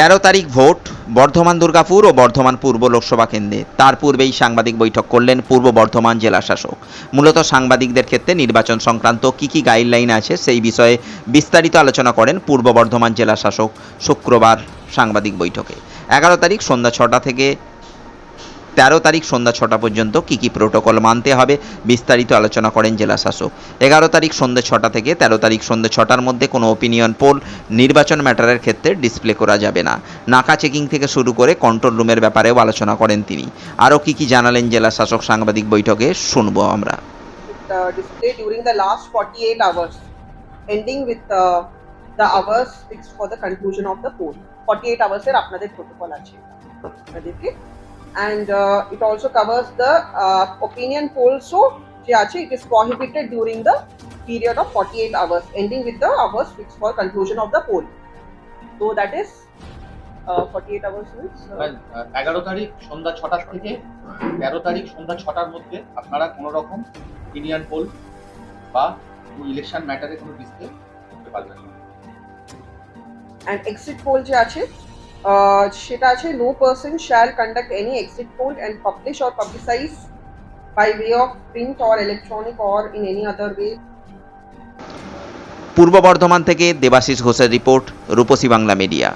তেরো তারিখ ভোট, বর্ধমান, দুর্গাপুর ও বর্ধমান পূর্ব লোকসভা কেন্দ্রে। তার পূর্বেই সাংবাদিক বৈঠক করলেন পূর্ব বর্ধমান জেলা শাসক। মূলত সাংবাদিকদের ক্ষেত্রে নির্বাচন সংক্রান্ত কী কী গাইডলাইন আছে সেই বিষয়ে বিস্তারিত আলোচনা করেন পূর্ব বর্ধমান জেলা শাসক শুক্রবার সাংবাদিক বৈঠকে। এগারো তারিখ সন্ধ্যা ছটা থেকে তেরো তারিখ সন্ধ্যা ছটা পর্যন্ত কী কী প্রোটোকল মানতে হবে বিস্তারিত আলোচনা করেন জেলা শাসক এগারো তারিখ সন্ধ্যে ছটা থেকে তেরো তারিখ সন্ধ্যে ছটার মধ্যে কোনো ওপিনিয়ন পোল নির্বাচন ম্যাটারের ক্ষেত্রে ডিসপ্লে করা যাবে না। নাকা চেকিং থেকে শুরু করে কন্ট্রোল রুমের ব্যাপারেও আলোচনা করেন তিনি। আরও কী কী জানালেন জেলা শাসক সাংবাদিক বৈঠকে শুনব আমরা। Uh, display during the last 48 hours, ending with uh, the hours fixed for the conclusion of the poll. 48 hours এর আপনাদের protocol আছে। তাদেরকে and uh, it also covers the uh, opinion polls so it is prohibited during the period of 48 hours ending with the hours fixed for conclusion of the poll so that is uh, 48 hours uh, এগারো তারিখ সন্ধ্যা ছটা থেকে তেরো তারিখ সন্ধ্যা ছটার মধ্যে আপনারা কোনো রকম ইন্ডিয়ান পোল বা ইলেকশন ম্যাটারে কোনো ডিসপ্লে করতে পারবেন না and exit poll যে আছে সেটা আছে no person shall conduct any exit poll and publish or publicise by way of print or electronic or in any other way Purba Bardhaman থেকে দেবাশিস ঘোষের রিপোর্ট, রূপসী বাংলা মিডিয়া।